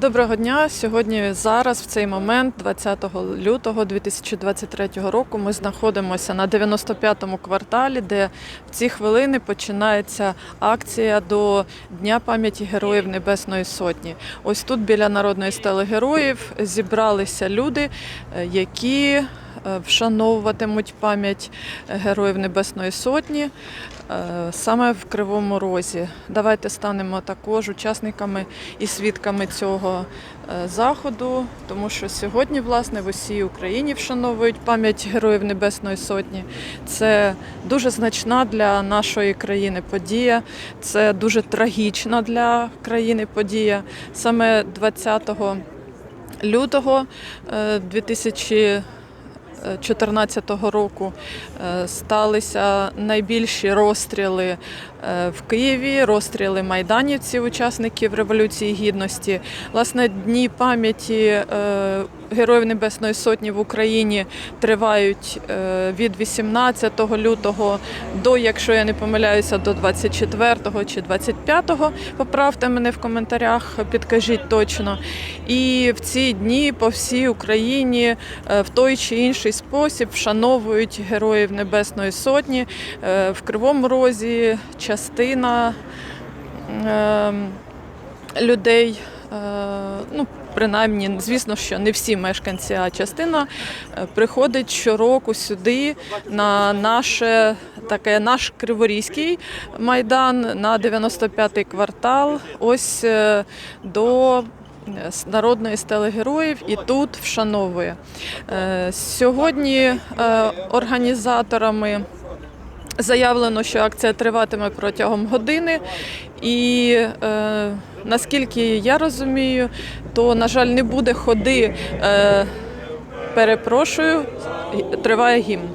Доброго дня. Сьогодні зараз, в цей момент, 20 лютого 2023 року, ми знаходимося на 95-му кварталі, де в ці хвилини починається акція до Дня пам'яті Героїв Небесної Сотні. Ось тут біля народної стели героїв зібралися люди, е, які вшановуватимуть пам'ять Героїв Небесної Сотні е, саме в Кривому Розі. Давайте станемо також учасниками і свідками цього е, заходу, тому що сьогодні, власне, в усій Україні вшановують пам'ять Героїв Небесної Сотні. Це дуже значна для нашої країни подія, це дуже трагічна для країни подія. Саме 20 лютого е, 2000 2014 року е, сталися найбільші розстріли в Києві, розстріли майданівців, учасників Революції Гідності. Власне, дні пам'яті е, Героїв Небесної Сотні в Україні тривають е, від 18 лютого до, якщо я не помиляюся, до 24 чи 25. Поправте мене в коментарях, підкажіть точно. І в ці дні по всій Україні е, в той чи інший спосіб вшановують Героїв Небесної Сотні. Е, В Кривому Розі частина е, людей. е, Ну, принаймні, звісно, що не всі мешканці, а частина е, приходить щороку сюди на наше таке наш Криворізький майдан на 95-й квартал. Ось е, до е, народної стели героїв і тут вшановує. Сьогодні організаторами Заявлено, що акція триватиме протягом години, і е, наскільки я розумію, то на жаль не буде ходи. Е, перепрошую, триває гімн.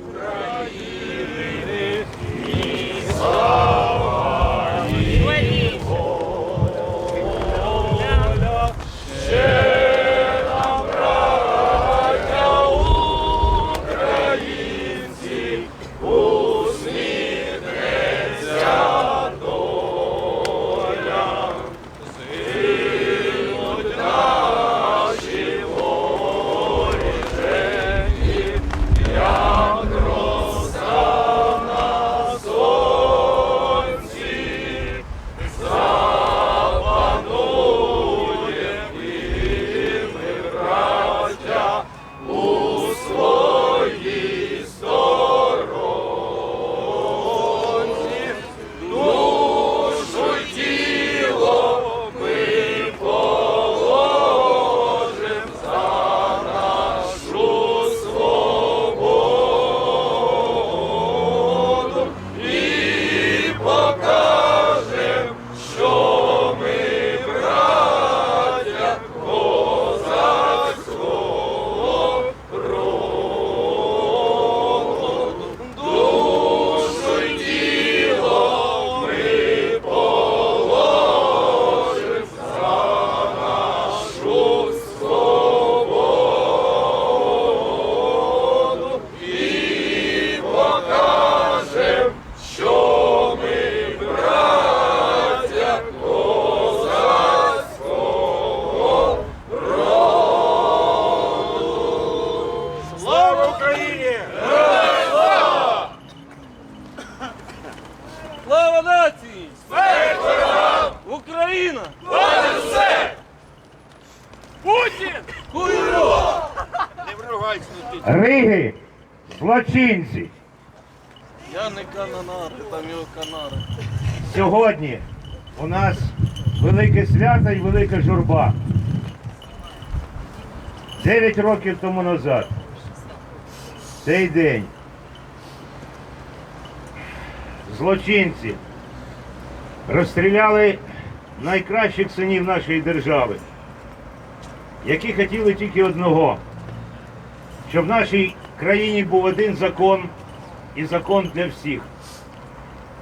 Риги, злочинці. Я не канонар, там його канара. Сьогодні у нас велике свято і велика журба. Дев'ять років тому назад. Цей день. Злочинці розстріляли найкращих синів нашої держави, які хотіли тільки одного, щоб в нашій країні був один закон і закон для всіх.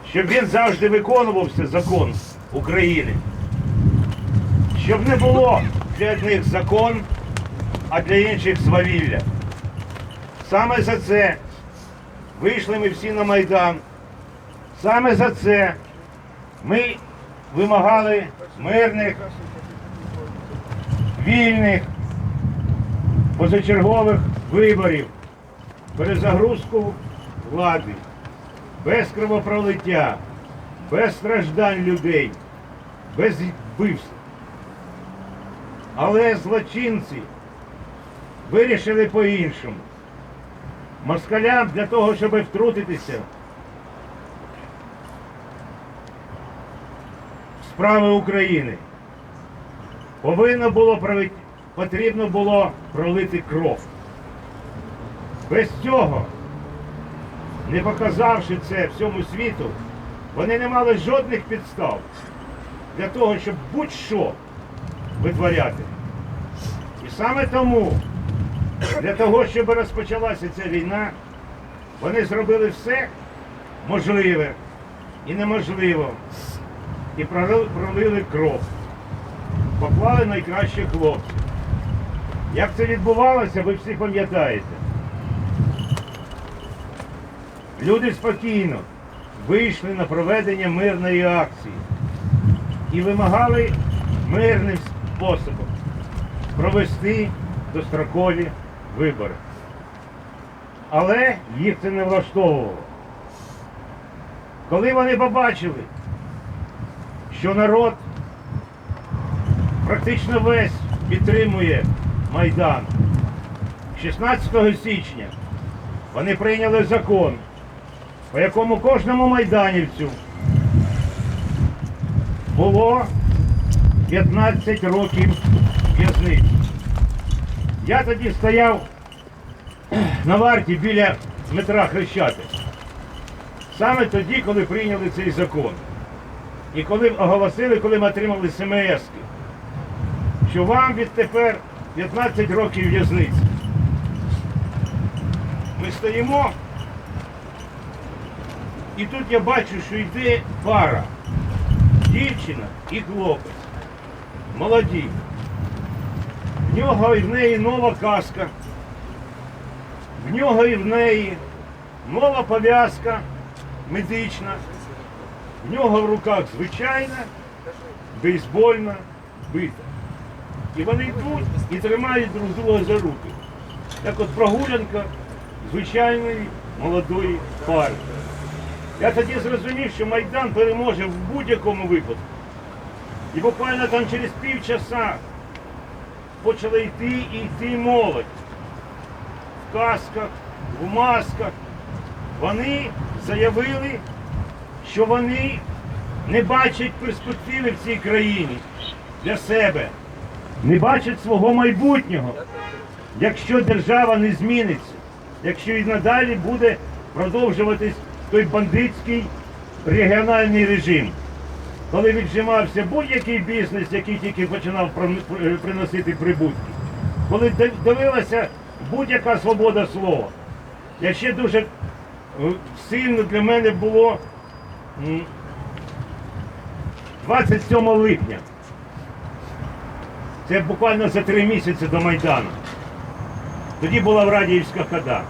Щоб він завжди виконувався закон України. Щоб не було для одних закон, а для інших свавілля. Саме за це вийшли ми всі на Майдан. Саме за це ми вимагали мирних вільних позачергових виборів, перезагрузку влади, без кровопролиття, без страждань людей, без вбивств. Але злочинці вирішили по-іншому. Москалям для того, щоб втрутитися в справи України, повинно було потрібно було пролити кров. Без цього, не показавши це всьому світу, вони не мали жодних підстав для того, щоб будь-що витворяти. І саме тому, для того, щоб розпочалася ця війна, вони зробили все можливе і неможливо. І пролили кров. Поклали найкращих хлопців. Як це відбувалося, ви всі пам'ятаєте. Люди спокійно вийшли на проведення мирної акції і вимагали мирним способом провести дострокові вибори. Але їх це не влаштовувало. Коли вони побачили, що народ практично весь підтримує Майдан, 16 січня вони прийняли закон, по якому кожному майданівцю було 15 років в'язниці. Я тоді стояв на варті біля метра Хрещати. Саме тоді, коли прийняли цей закон. І коли оголосили, коли ми отримали СМС, що вам відтепер 15 років в'язниці. Ми стоїмо, і тут я бачу, що йде пара. Дівчина і хлопець. Молоді. В нього і в неї нова каска. В нього і в неї нова пов'язка медична. В нього в руках звичайна, бейсбольна бита. І вони йдуть і тримають друг друга за руки. Як от прогулянка звичайної молодої пари. Я тоді зрозумів, що Майдан переможе в будь-якому випадку. І буквально там через півчаса почала йти і йти молодь. В касках, в масках. Вони заявили, що вони не бачать перспективи в цій країні для себе, не бачать свого майбутнього, якщо держава не зміниться, якщо і надалі буде продовжуватись той бандитський регіональний режим коли віджимався будь-який бізнес, який тільки починав приносити прибутки, коли дивилася будь-яка свобода слова. Я ще дуже е, сильно для мене було 27 липня. Це буквально за три місяці до Майдану. Тоді була Врадіївська хода.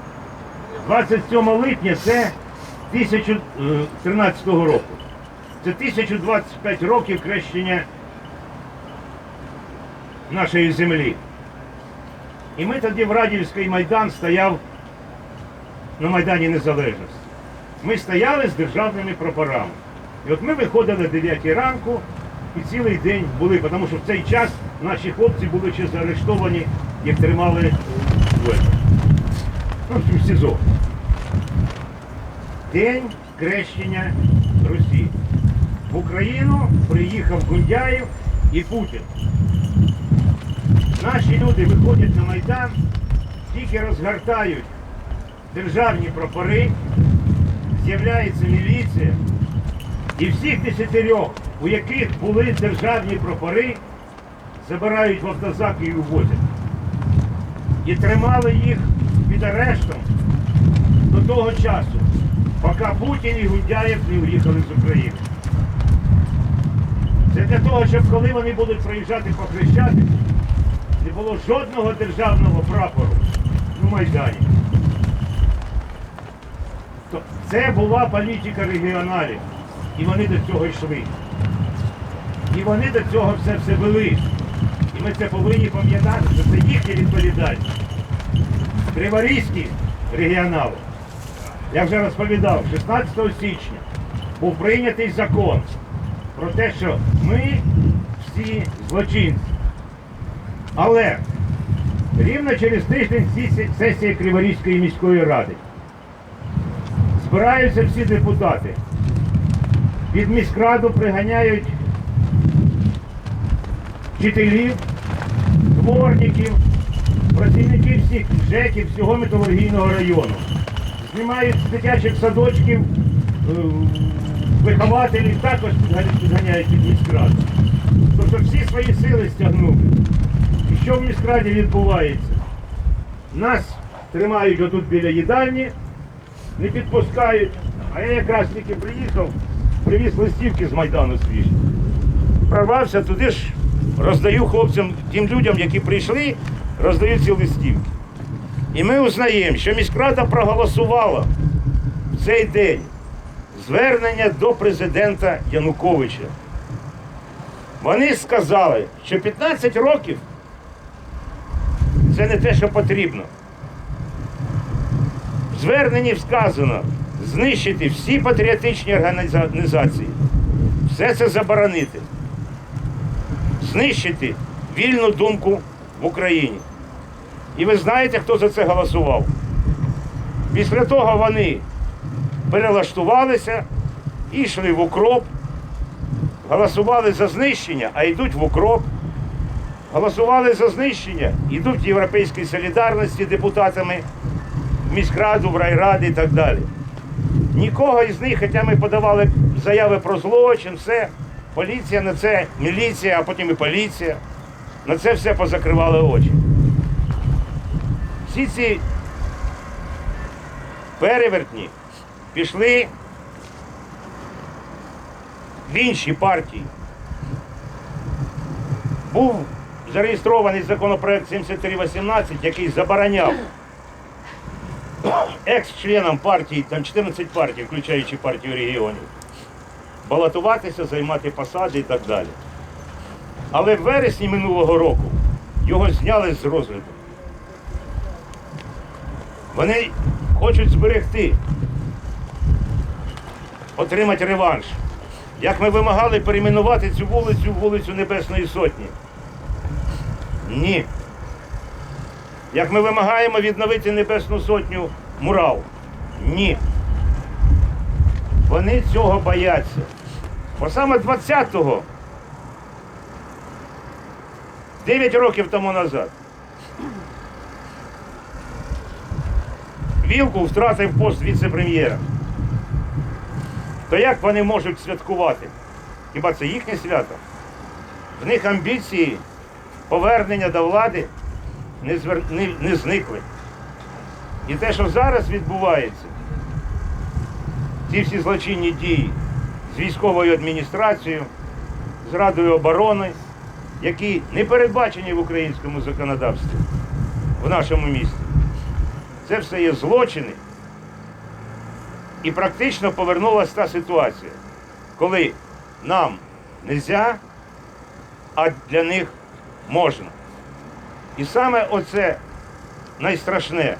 27 липня це 2013 року. Це 1025 років хрещення нашої землі. І ми тоді в Радівський Майдан стояв на Майдані Незалежності. Ми стояли з державними прапорами. І от ми виходили о 9 ранку і цілий день були, тому що в цей час наші хлопці були ще заарештовані, їх тримали в, ну, в СІЗО. День хрещення Росії. В Україну приїхав Гундяєв і Путін. Наші люди виходять на Майдан, тільки розгортають державні прапори, з'являється міліція, і всіх десятирьох, у яких були державні прапори, забирають в автозаки і увозять. І тримали їх під арештом до того часу, поки Путін і Гундяєв не уїхали з України. Це для того, щоб коли вони будуть проїжджати по Хрещатику, не було жодного державного прапору на Майдані. Це була політика регіоналів. І вони до цього йшли. І вони до цього все все вели. І ми це повинні пам'ятати, що це їхня відповідальність. Криворізькі регіонали, я вже розповідав, 16 січня був прийнятий закон про те, що ми всі злочинці. Але рівно через тиждень сесі- сесія Криворізької міської ради. Збираються всі депутати. Від міськраду приганяють вчителів, дворників, працівників всіх ЖЕКів, всього металургійного району. Знімають з дитячих садочків, е, вихователів також підганяють від міськраду. Тобто всі свої сили стягнули. І що в міськраді відбувається? Нас тримають отут біля їдальні, не підпускають. А я якраз тільки приїхав, привіз листівки з Майдану свіжі. Прорвався туди ж, роздаю хлопцям, тим людям, які прийшли, роздаю ці листівки. І ми узнаємо, що міськрада проголосувала в цей день звернення до президента Януковича. Вони сказали, що 15 років це не те, що потрібно. В зверненні сказано знищити всі патріотичні організації, все це заборонити, знищити вільну думку в Україні. І ви знаєте, хто за це голосував? Після того вони перелаштувалися йшли в укроп, голосували за знищення, а йдуть в укроп. Голосували за знищення, йдуть в Європейській солідарності депутатами в міськраду, в райради і так далі. Нікого із них, хоча ми подавали заяви про злочин, все, поліція на це, міліція, а потім і поліція, на це все позакривали очі. Всі ці перевертні пішли в інші партії. Був зареєстрований законопроект 7318, який забороняв екс-членам партії, там 14 партій, включаючи партію регіонів, балотуватися, займати посади і так далі. Але в вересні минулого року його зняли з розгляду. Вони хочуть зберегти, отримати реванш. Як ми вимагали перейменувати цю вулицю вулицю Небесної Сотні. Ні. Як ми вимагаємо відновити Небесну Сотню мурал. Ні. Вони цього бояться. Бо саме 20-го, 9 років тому назад, Вілкул втратив пост віце-прем'єра. То як вони можуть святкувати? Хіба це їхнє свято? В них амбіції повернення до влади не, звер... не, не зникли. І те, що зараз відбувається, ці всі злочинні дії з військовою адміністрацією, з Радою оборони, які не передбачені в українському законодавстві в нашому місті. Це все є злочини. І практично повернулася та ситуація, коли нам не можна, а для них можна. І саме оце найстрашне,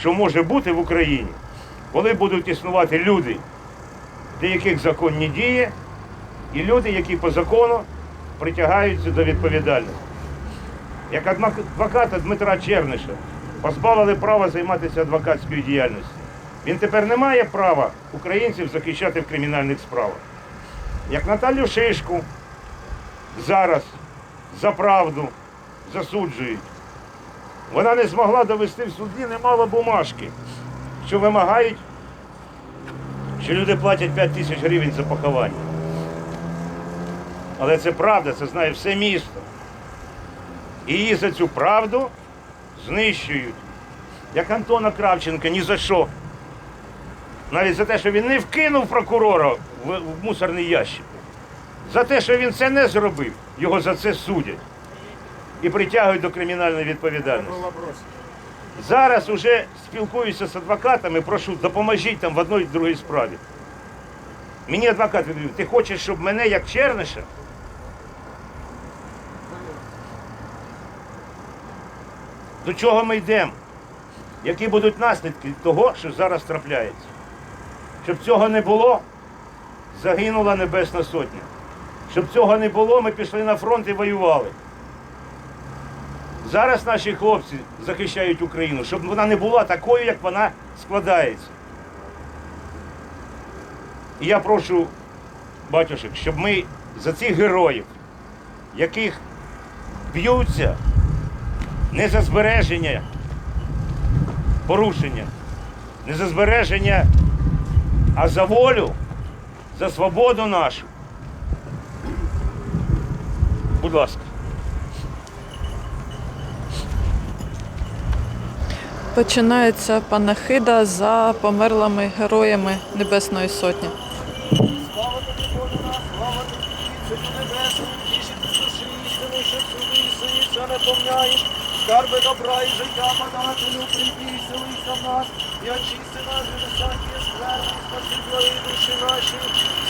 що може бути в Україні, коли будуть існувати люди, для яких закон не діє, і люди, які по закону притягаються до відповідальності. Як адвоката Дмитра Черниша позбавили права займатися адвокатською діяльністю. Він тепер не має права українців захищати в кримінальних справах. Як Наталю Шишку зараз за правду засуджують. Вона не змогла довести в суді, не мала бумажки, що вимагають, що люди платять 5 тисяч гривень за поховання. Але це правда, це знає все місто. І її за цю правду знищують. Як Антона Кравченка ні за що. Навіть за те, що він не вкинув прокурора в, мусорний ящик. За те, що він це не зробив, його за це судять і притягують до кримінальної відповідальності. Зараз уже спілкуюся з адвокатами, прошу, допоможіть там в одній і другій справі. Мені адвокат відповів, ти хочеш, щоб мене як Черниша до чого ми йдемо, які будуть наслідки того, що зараз трапляється. Щоб цього не було, загинула Небесна Сотня. Щоб цього не було, ми пішли на фронт і воювали. Зараз наші хлопці захищають Україну, щоб вона не була такою, як вона складається. І я прошу, батюшек, щоб ми за цих героїв, яких б'ються не за збереження порушення, не за збереження, а за волю, за свободу нашу. Будь ласка. Починається панахида за померлими героями Небесної Сотні. Слава тобі, Боже наш, слава тобі, Царю Небесний, тіші ти душі істини, що всюди ісися не помняєш. Скарби добра і життя подателю, прийди і селися в нас, і очисти нас від усякої скверни, спаси твої душі наші.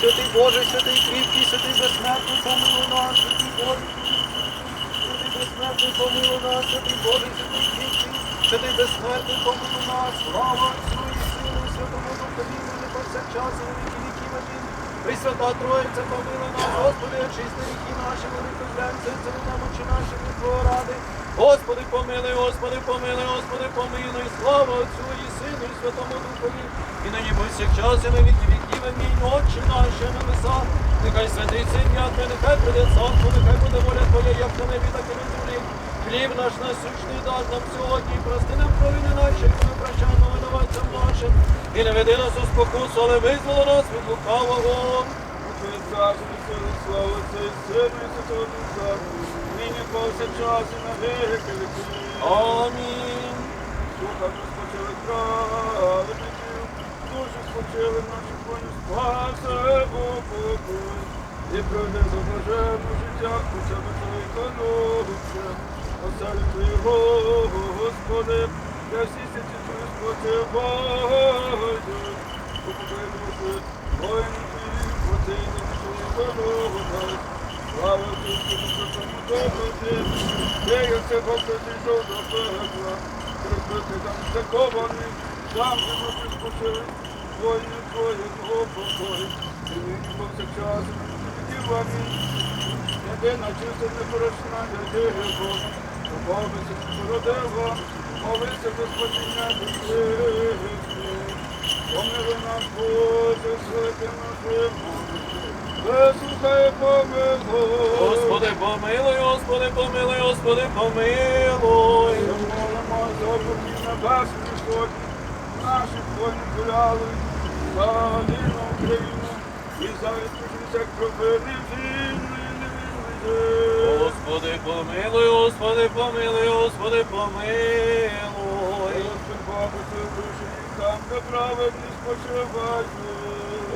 Святий Боже, святий кріпкий, святий безсмертний, помилуй нас, святий Боже, святий безсмертний, помилуй нас, святий Боже, святий кріпкий, святий безсмертний, помилуй нас, слава Отцю і Сину, Святому Духові, нині повсякчас, і на віки віків. Амінь. Пресвята Троїця, помилуй нас, Господи, очисти ріки наші, велику земцю, це немочі наші від Твого ради. Господи, помилуй, Господи, помилуй, Господи, помилуй, слава Отцю і Сину, і Святому Духові, і нині повсякчас, і на віки віків. Амінь. Отче наш, що на небесах, нехай святиться ім'я Твоє, нехай прийде царство, нехай буде воля Твоя, як на небі, так і на землі. Хліб наш насущний дай нам сьогодні, і прости нам провини наші, як ми прощаємо винуватцям нашим. І не веди нас у спокусу, але визволи нас від лукавого. Твоє царство, сили, слава Отця і Сина, і Святого Духа, нині повсякчас і на віки віків. Амінь. Духа розпочили праведників, душі спочили наші коні, спасе упокой. І пройде за блаженне життя, хоча би чоловіка ноче. Оселі Твоєго, Господи, я всі сіті Твої спочивають. Покупай душі, воїни Твої, противні чоловіка. Слава Ісусу, Святому де я це до пекла, прибити там закований, там же душі спочили, воїни твої, покой, і нині повсякчас, і амінь. Єдина чиста непорочна, єдиного, Богися породила, молися до спасіння душі. Помили нас, Боже, святи нашим, вислухай помилуй. Господи, помилуй, Господи, помилуй, Господи, помилуй. Молимо за покій небесний Господь, наші воїни гуляли, за вільну Україну і за кровини вільної невільної. Господи, помилуй, Господи, помилуй, Господи, помилуй. Господь Боже, це душі, там де праведні спочивають.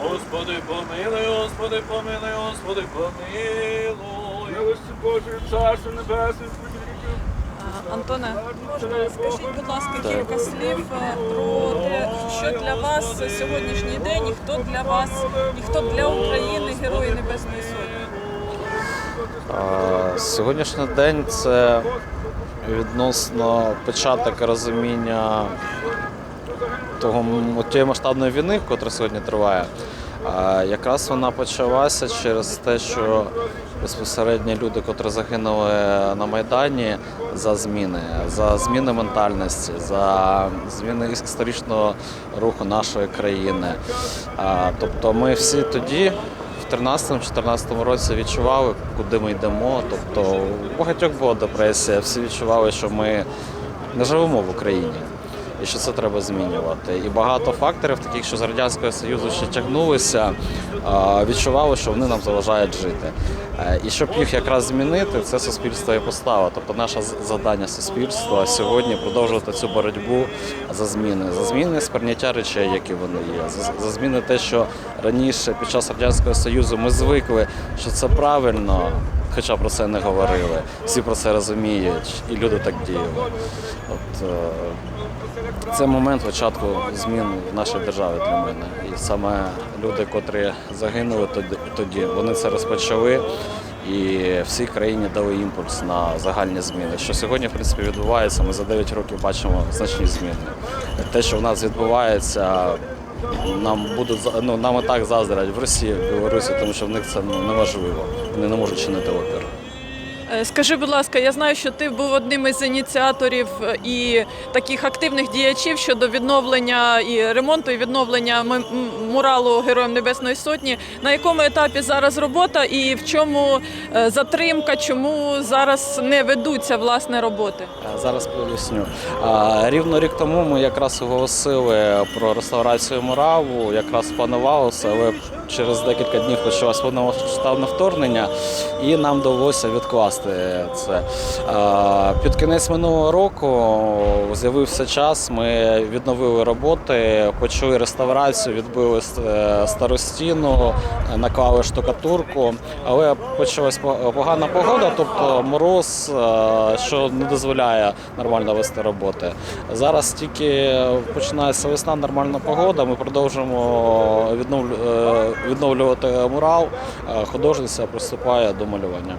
Господи, помилуй, Господи, помилуй, Господи, помилуй. Милості Божої, Царство Небесне, сподіваю. Антоне, можна скажіть, будь ласка, кілька слів е, про те, що для вас сьогоднішній день, і хто для вас, і хто для України Герої Небесної Сотні? Сьогоднішній день це відносно початок розуміння того тієї масштабної війни, яка сьогодні триває. Якраз вона почалася через те, що безпосередньо люди, котрі загинули на Майдані за зміни, за зміни ментальності, за зміни історичного руху нашої країни. Тобто ми всі тоді в 13-14 році відчували, куди ми йдемо. Тобто у багатьох була депресія, всі відчували, що ми не живемо в Україні. І що це треба змінювати. І багато факторів, таких, що з Радянського Союзу ще тягнулися, відчували, що вони нам заважають жити. Е, І щоб їх якраз змінити, це суспільство і постава. Тобто наше завдання суспільства сьогодні продовжувати цю боротьбу за зміни, за зміни сприйняття речей, які вони є, за, за зміни те, що раніше під час радянського союзу ми звикли, що це правильно, хоча про це не говорили. Всі про це розуміють, і люди так діяли. От е, це момент початку змін в нашій державі для мене. І саме люди, котрі загинули тоді, вони це розпочали. і всій країні дали імпульс на загальні зміни. Що сьогодні, в принципі, відбувається, ми за 9 років бачимо значні зміни. Те, що в нас відбувається, нам будуть ну, нам і так заздрять в Росії, в Білорусі, тому що в них це ну, неважливо. Вони не можуть чинити опір. Е, Скажи, будь ласка, я знаю, що ти був одним із ініціаторів е, і таких активних діячів щодо відновлення і ремонту і відновлення муралу Героям Небесної Сотні. На якому етапі зараз робота і в чому е, затримка, чому зараз не ведуться власне роботи? Зараз поясню. Рівно рік тому ми якраз оголосили про реставрацію мураву, якраз планувалося, але через декілька днів почалось повномасштабне вторгнення, і нам довелося відкласти це. Під кінець минулого року з'явився час. Ми відновили роботи, почали реставрацію, відбили е, стару стіну, наклали штукатурку, але почалась по- погана погода, тобто мороз, е, що не дозволяє нормально вести роботи. Зараз тільки починається весна, нормальна погода. Ми продовжуємо відновлю- е, відновлювати мурал. Художниця приступає до малювання.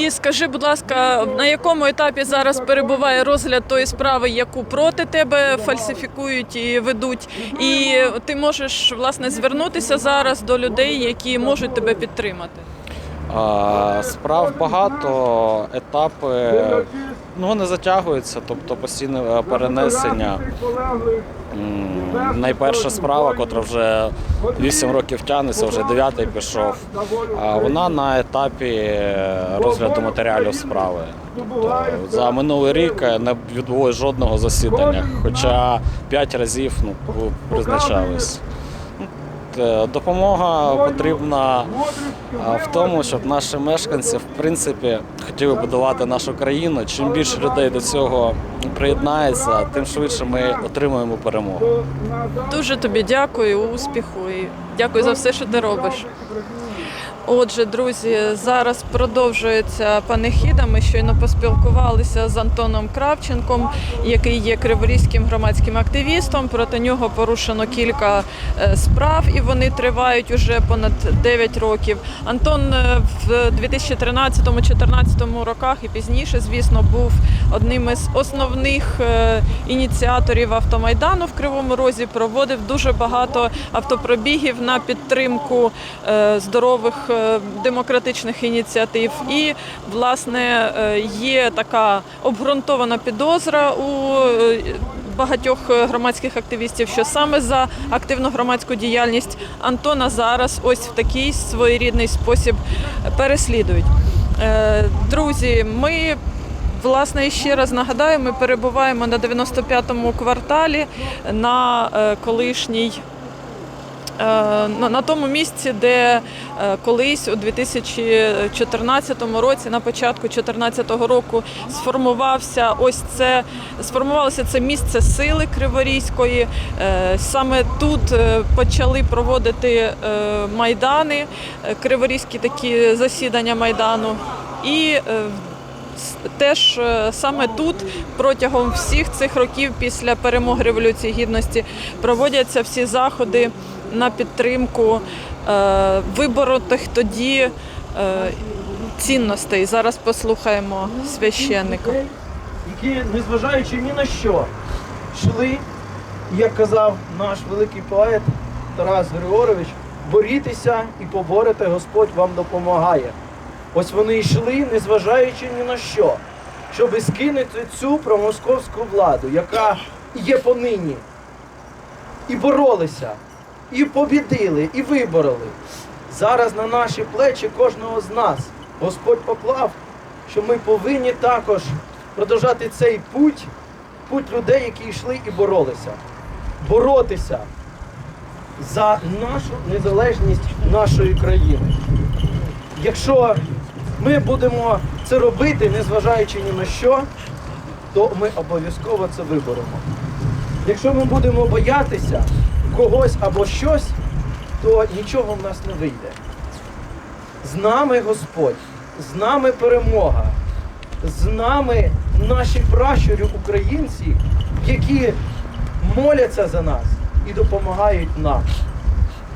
І скажи, будь ласка, на якому етапі зараз перебуває розгляд тої справи, яку проти тебе фальсифікують і ведуть? І ти можеш власне звернутися зараз до людей, які можуть тебе підтримати. Справ багато, етапи ну, вони затягуються, тобто постійне е, перенесення. Найперша справа, котра вже 8 років тягнеться, вже 9 пішов. Вона на етапі е, розгляду матеріалів справи. Тобто за минулий рік е, не відбулось жодного засідання, хоча 5 разів ну, призначались. Е, Допомога потрібна в тому, щоб наші мешканці в принципі хотіли будувати нашу країну. Чим більше людей до цього приєднається, тим швидше ми отримуємо перемогу. Дуже тобі дякую, успіху і дякую за все, що ти робиш. Отже, друзі, зараз продовжується панихіда. Ми щойно поспілкувалися з Антоном Кравченком, який є криворізьким громадським активістом. Проти нього порушено кілька е, справ, і вони тривають уже понад 9 років. Антон е, в 2013-2014 роках і пізніше, звісно, був одним із основних е, ініціаторів автомайдану в Кривому Розі. Проводив дуже багато автопробігів на підтримку здорових демократичних ініціатив. І, власне, е, є така обґрунтована підозра у е, багатьох е, громадських активістів, що саме за активну громадську діяльність Антона зараз ось в такий своєрідний спосіб переслідують. Е, Друзі, ми Власне, ще раз нагадаю, ми перебуваємо на 95-му кварталі на е, колишній. Е, На, тому місці, де е, колись у 2014 році, на початку 2014 року, сформувався ось це сформувалося це місце сили Криворізької. Е, Саме тут почали проводити майдани, криворізькі такі засідання майдану. І теж е, саме тут протягом всіх цих років після перемоги Революції Гідності проводяться всі заходи на підтримку е, виборотих тоді е, цінностей. Зараз послухаємо священника. які, незважаючи ні на що, йшли, як казав наш великий поет Тарас Григорович, борітеся і поборете, Господь вам допомагає. Ось вони йшли, незважаючи ні на що, щоб скинути цю промосковську владу, яка є понині. І боролися, і побідили, і вибороли. Зараз на наші плечі кожного з нас Господь поклав, що ми повинні також продовжати цей путь, путь людей, які йшли і боролися. Боротися за нашу незалежність нашої країни. Якщо ми будемо це робити, незважаючи ні на що, то ми обов'язково це виборемо. Якщо ми будемо боятися когось або щось, то нічого в нас не вийде. З нами Господь, з нами перемога, з нами наші пращурі українці, які моляться за нас і допомагають нам.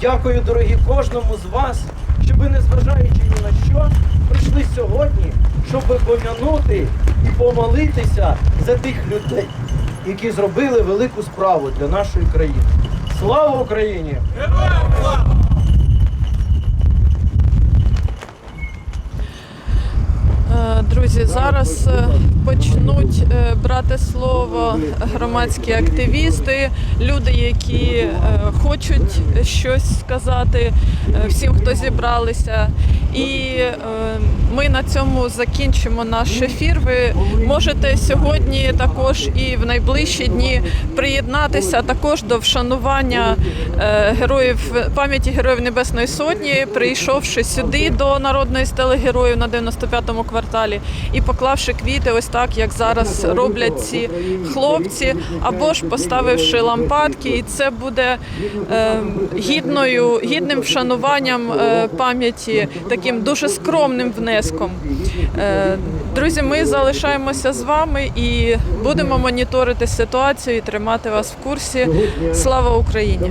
Дякую, дорогі, кожному з вас, що ви, незважаючи ні на що, прийшли сьогодні, щоб пом'янути і помолитися за тих людей, які зробили велику справу для нашої країни. Слава Україні! Е, Друзі, зараз е, почнуть е, брати слово громадські активісти, люди, які е, хочуть щось сказати всім, хто зібралися. І ми на цьому закінчимо наш ефір. Ви можете сьогодні також і в найближчі дні приєднатися також до вшанування героїв пам'яті героїв Небесної Сотні, прийшовши сюди до народної стели героїв на 95-му кварталі і поклавши квіти, ось так як зараз роблять ці хлопці, або ж поставивши лампадки, і це буде е, гідною, гідним вшануванням е, пам'яті, таким дуже скромним внеском. Е, друзі, ми залишаємося з вами і будемо моніторити ситуацію і тримати вас в курсі. Слава Україні!